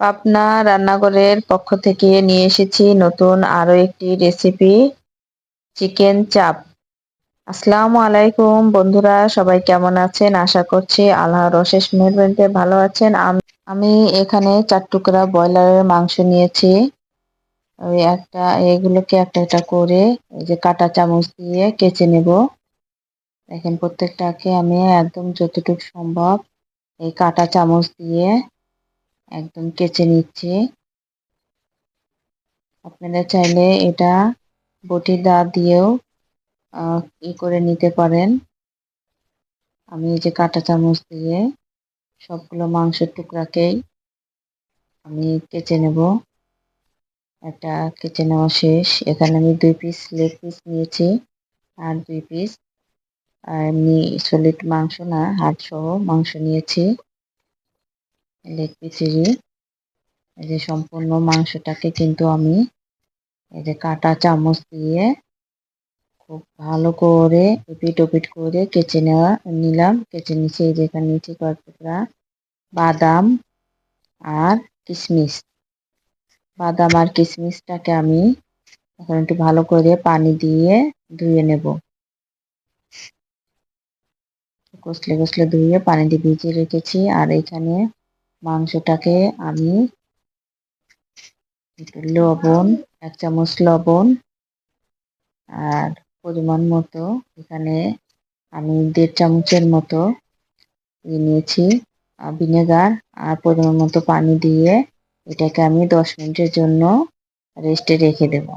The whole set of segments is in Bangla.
পাবনা রান্নাঘরের পক্ষ থেকে নিয়ে এসেছি নতুন আরও একটি রেসিপি, চিকেন চাপ। আসসালামু আলাইকুম বন্ধুরা, সবাই কেমন আছেন? আশা করছি আল্লাহর অশেষ মেহরবানিতে ভালো আছেন। আমি এখানে চার টুকরা ব্রয়লারের মাংস নিয়েছি। ওই একটা, এগুলোকে একটা একটা করে এই যে কাটা চামচ দিয়ে কেচে নেব। দেখেন, প্রত্যেকটাকে আমি একদম যতটুকু সম্ভব এই কাটা চামচ দিয়ে একদম কেচে নিচ্ছি। আপনারা চাইলে এটা বটি দা দিয়েও ই করে নিতে পারেন। আমি এই যে কাঁটা চামচ দিয়ে সবগুলো মাংসের টুকরাকেই আমি কেচে নেব। একটা কেচে নেওয়া শেষ। এখানে আমি দুই পিস লেগ পিস নিয়েছি, আর দুই পিস এমনি সলিড মাংস না হাট সহ মাংস নিয়েছি। পিসেরই এই যে সম্পূর্ণ মাংসটাকে কিন্তু আমি এই যে কাটা চামচ দিয়ে খুব ভালো করে এপিট ওপিট করে কেচে নেওয়া, নিলাম। কেচে নিচে এই যেখানে নিচে কয়েক টুকরা বাদাম আর কিশমিশ বাদাম আর কিশমিশটাকে আমি এখন একটু ভালো করে পানি দিয়ে ধুয়ে নেব। কষলে কষলে ধুয়ে পানি দিয়ে ভিজিয়ে রেখেছি। আর এখানে মাংসটাকে আমি লবণ, এক চামচ লবণ আর পরিমাণ মতো এখানে আমি দেড় চামচের মতো নিয়েছি ভিনেগার আর পরিমাণ মতো পানি দিয়ে এটাকে আমি দশ মিনিটের জন্য রেস্টে রেখে দেব।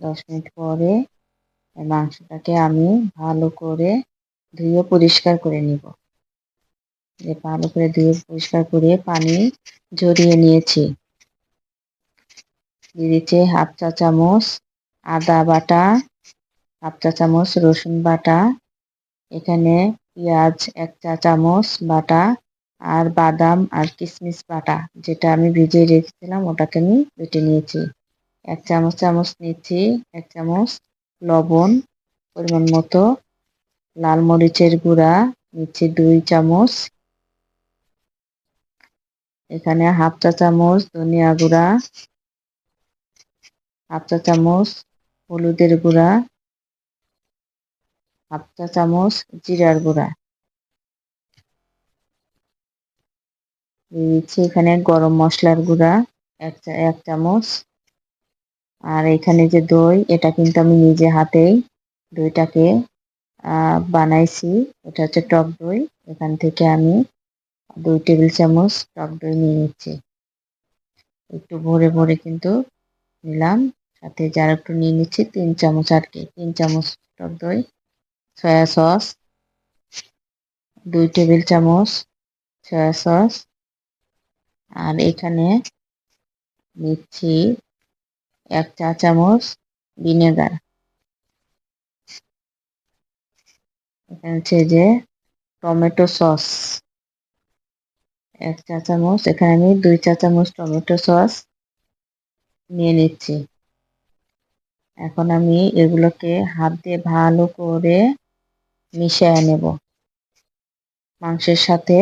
দশ মিনিট পরে মাংসটাকে আমি ভালো করে ধুয়ে পরিষ্কার করে নিব। ভালো করে ধুয়ে পরিষ্কার করে পানি ঝরিয়ে নিয়েছি। দিয়ে দিচ্ছি হাফ চা চামচ আদা বাটা, হাফ চা চামচ রসুন বাটা, এখানে পেঁয়াজ এক চা চামচ বাটা আর বাদাম আর কিশমিশ বাটা, যেটা আমি ভিজিয়ে রেখেছিলাম ওটাকে আমি বেটে নিয়েছি। এক চামচ চামচ নিচ্ছি এক চামচ লবণ পরিমাণ মতো লাল মরিচের গুঁড়া নিচ্ছি দুই চামচ। এখানে হাফ চা চামচ ধনিয়া গুঁড়া, হাফ চা চামচ হলুদের গুঁড়া, হাফ চা চামচ জিরার গুঁড়া। দিচ্ছি এখানে গরম মশলার গুঁড়া, এক এক চামচ। আর এখানে যে দই, এটা কিন্তু আমি নিজে হাতেই দইটাকে বানাইছি। এটা হচ্ছে টক দই। এখান থেকে আমি দুই টেবিল চামচ টক দই নিয়ে নিচ্ছি। একটু ভরে ভরে কিন্তু নিলাম। সাথে যার একটু নিয়ে নিচ্ছি, তিন চামচ আর কি, তিন চামচ টক দই, সয়া সস, দুই টেবিল চামচ সয়া সস। আর এখানে নিচ্ছি এক চা চামচ ভিনেগার। এখানে হচ্ছে যে টমেটো সস। এক চা চামচ এখানে আমি দুই চা চামচ টমেটো সস নিয়ে নিচ্ছি। এখন আমি এগুলোকে হাত দিয়ে ভালো করে মিশিয়ে নেব। মাংসের সাথে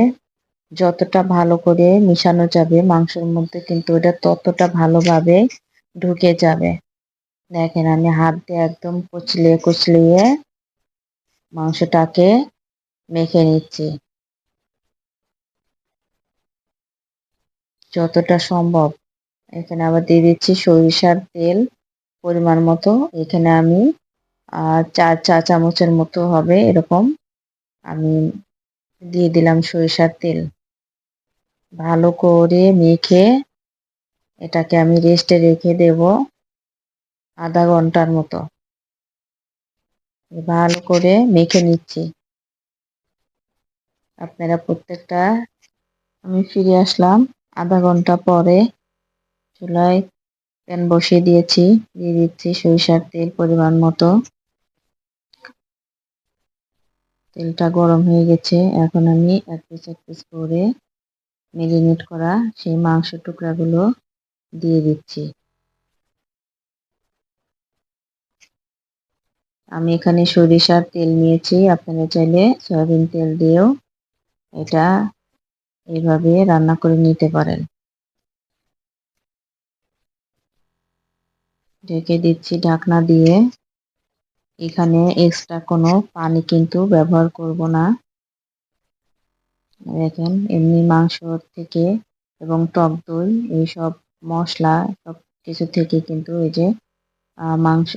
যতটা ভালো করে মিশানো যাবে, মাংসের মধ্যে কিন্তু এটা ততটা ভালোভাবে ঢুকে যাবে। দেখেন, আমি হাত দিয়ে একদম কুচলিয়ে কুচলিয়ে মাংসটাকে মেখে নিচ্ছি। যতটা সম্ভব। এখানে আবার দিয়ে দিচ্ছি সরিষার তেল পরিমাণ মতো। এখানে আমি চার চা চামচের মতো হবে এরকম। আমি দিয়ে দিলাম সরিষার তেল। ভালো করে মেখে এটাকে আমি রেস্টে রেখে দেব আধা ঘণ্টার মতো। ভালো করে মেখে নিচ্ছি। আপনারা প্রত্যেকটা, আমি ফিরে আসলাম আধা ঘণ্টা পরে চুলায় প্যান বসিয়ে দিয়েছি, দিয়ে দিচ্ছি সরিষার তেল পরিমাণ মতো। তেলটা গরম হয়ে গেছে, এখন আমি এক পিস এক পিস করে মেরিনেট করা সেই মাংস টুকরাগুলো দিয়ে দিচ্ছি। আমি এখানে সরিষার তেল নিয়েছি। আপনারা চাইলে সয়াবিন তেল দিয়েও এটা এইভাবে রান্না করে নিতে পারেন। ঢেকে দিচ্ছি ঢাকনা দিয়ে। এখানে এক্সট্রা কোনো পানি কিন্তু ব্যবহার করব না। দেখেন, এমনি মাংস থেকে এবং টক দই, এইসব মশলা সব কিছু থেকে কিন্তু এই যে মাংস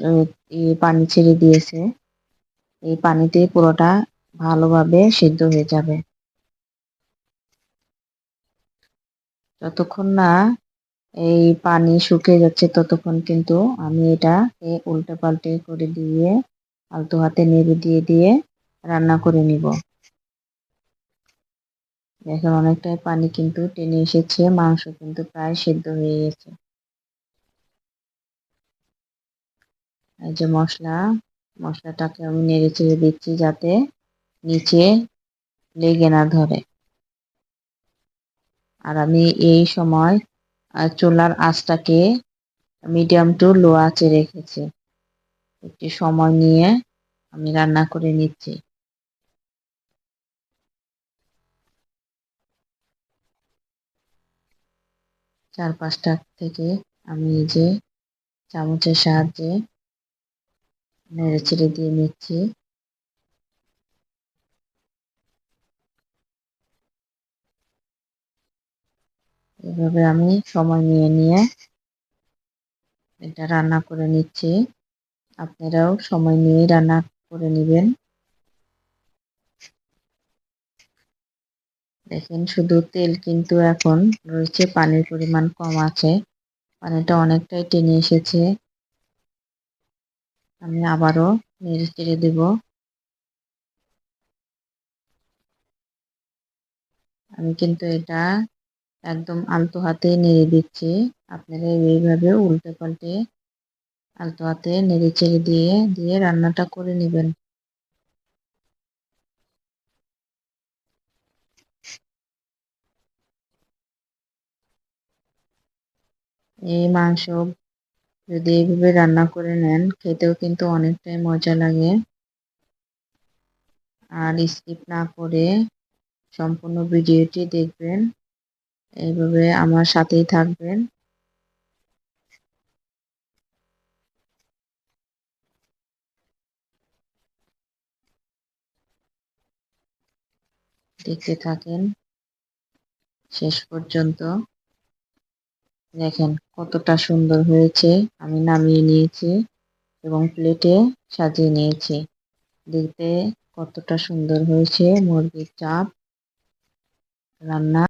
পানি ছেড়ে দিয়েছে। এই পানিতে পুরোটা ভালোভাবে সিদ্ধ হয়ে যাবে। যতক্ষণ না এই পানি শুকিয়ে যাচ্ছে, ততক্ষণ কিন্তু আমি এটা উল্টে পাল্টে করে দিয়ে, আলতো হাতে নেড়ে দিয়ে দিয়ে রান্না করে নিব। দেখেন, অনেকটাই পানি কিন্তু টেনে এসেছে, মাংস কিন্তু প্রায় সেদ্ধ হয়ে গেছে। এই যে মশলা, মশলাটাকে আমি নেড়ে চেড়ে দিচ্ছি যাতে নিচে লেগে না ধরে। আর আমি এই সময় চুলার আঁচটাকে মিডিয়াম টু লো আঁচে রেখেছি। একটু সময় নিয়ে আমি রান্না করে নিচ্ছি। চার পাঁচটা থেকে আমি যে চামচের সাহায্যে নেড়ে চেড়ে দিয়ে নিচ্ছি। এভাবে আমি সময় নিয়ে নিয়ে এটা রান্না করে নিচ্ছি। আপনারাও সময় নিয়ে রান্না করে নেবেন। দেখেন, শুধু তেল কিন্তু এখন রয়েছে, পানির পরিমাণ কম আছে। পানিটা অনেকটাই টেনে এসেছে। আমি আবারও নেড়ে চেড়ে দেব। আমি কিন্তু এটা একদম আলতো হাতে নেড়ে দিচ্ছি। আপনারা এইভাবে উল্টে পাল্টে আলতো হাতে নেড়ে চেড়ে দিয়ে দিয়ে রান্নাটা করে নেবেন। এই মাংস যদি এইভাবে রান্না করে নেন, খেতেও কিন্তু অনেকটাই মজা লাগে। আর স্কিপ না করে সম্পূর্ণ ভিডিওটি দেখবেন। এইভাবে আমার সাথেই থাকবেন। দেখতে থাকেন। শেষ পর্যন্ত। দেখেন কতটা সুন্দর হয়েছে। আমি নামিয়ে নিয়েছি এবং প্লেটে সাজিয়ে নিয়েছি। দেখতে কতটা সুন্দর হয়েছে মুরগির চাপ। রান্না